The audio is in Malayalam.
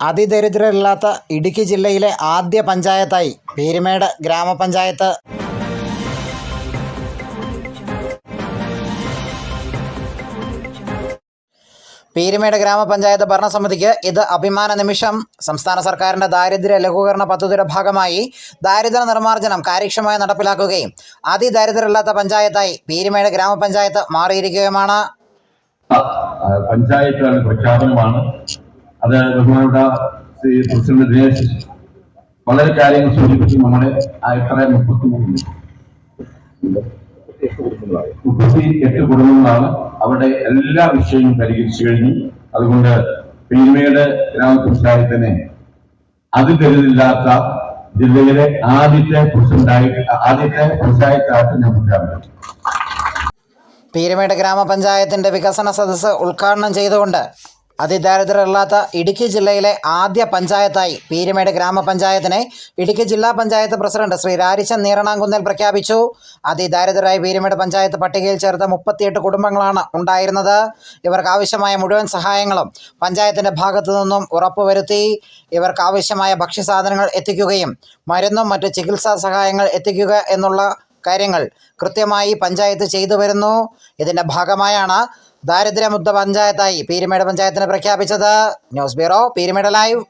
അതിദരിദ്രരില്ലാത്ത ഇടുക്കി ജില്ലയിലെ ആദ്യ പഞ്ചായത്തായി പീരുമേട് ഗ്രാമപഞ്ചായത്ത്. പീരുമേട് ഗ്രാമപഞ്ചായത്ത് ഭരണസമിതിക്ക് ഇത് അഭിമാന നിമിഷം. സംസ്ഥാന സർക്കാരിന്റെ ദാരിദ്ര്യ ലഘൂകരണ പദ്ധതിയുടെ ഭാഗമായി ദാരിദ്ര്യ നിർമ്മാർജനം കാര്യക്ഷമമായി നടപ്പിലാക്കുകയും അതിദാരിദ്ര്യമില്ലാത്ത പഞ്ചായത്തായി പീരുമേട് ഗ്രാമപഞ്ചായത്ത് മാറിയിരിക്കുകയുമാണ്. പഞ്ചായത്ത് പ്രഖ്യാപനമാണ്. അത് ബഹുമാനപ്പെട്ട ശ്രീ പ്രസിഡന്റ് ദിനേശ് വളരെ കാര്യങ്ങൾ സൂചിപ്പിച്ചു നമ്മുടെ എത്ര മുപ്പത്തി മൂന്ന് മുപ്പത്തി എട്ട് കുടുംബങ്ങളാണ് അവിടെ എല്ലാ വിഷയങ്ങളും പരിഹരിച്ചു കഴിഞ്ഞു. അതുകൊണ്ട് പീരുമേട് ഗ്രാമപഞ്ചായത്തിനെ അതിദരിദ്രമില്ലാത്ത ജില്ലയിലെ ആദ്യത്തെ പ്രസിഡന്റായി ആദ്യത്തെ പഞ്ചായത്തായിട്ട് ഞാൻ പ്രഖ്യാപിച്ചു പീരുമേട് ഗ്രാമപഞ്ചായത്തിന്റെ വികസന സദസ്സ് ഉദ്ഘാടനം ചെയ്തുകൊണ്ട് അതിദാരിദ്ര്യമില്ലാത്ത ഇടുക്കി ജില്ലയിലെ ആദ്യ പഞ്ചായത്തായി പീരുമേട് ഗ്രാമപഞ്ചായത്തിനെ ഇടുക്കി ജില്ലാ പഞ്ചായത്ത് പ്രസിഡന്റ് ശ്രീ രാരിച്ചൻ നീറണാങ്കുന്നേൽ പ്രഖ്യാപിച്ചു. അതിദാരിദ്രരായ പീരുമേട് പഞ്ചായത്ത് പട്ടികയിൽ ചേർത്ത മുപ്പത്തിയെട്ട് കുടുംബങ്ങളാണ് ഉണ്ടായിരുന്നത്. ഇവർക്ക് ആവശ്യമായ മുഴുവൻ സഹായങ്ങളും പഞ്ചായത്തിന്റെ ഭാഗത്തു നിന്നും ഉറപ്പുവരുത്തി ഇവർക്ക് ആവശ്യമായ ഭക്ഷ്യസാധനങ്ങൾ എത്തിക്കുകയും മരുന്നും മറ്റ് ചികിത്സാ സഹായങ്ങൾ എത്തിക്കുക എന്നുള്ള കാര്യങ്ങൾ കൃത്യമായി പഞ്ചായത്ത് ചെയ്തു വരുന്നു ഇതിന്റെ ഭാഗമായാണ് ദാരിദ്ര്യമുക്ത പഞ്ചായത്തായി പീരുമേട് പഞ്ചായത്തിനെ പ്രഖ്യാപിച്ചത്. News bureau Peermade live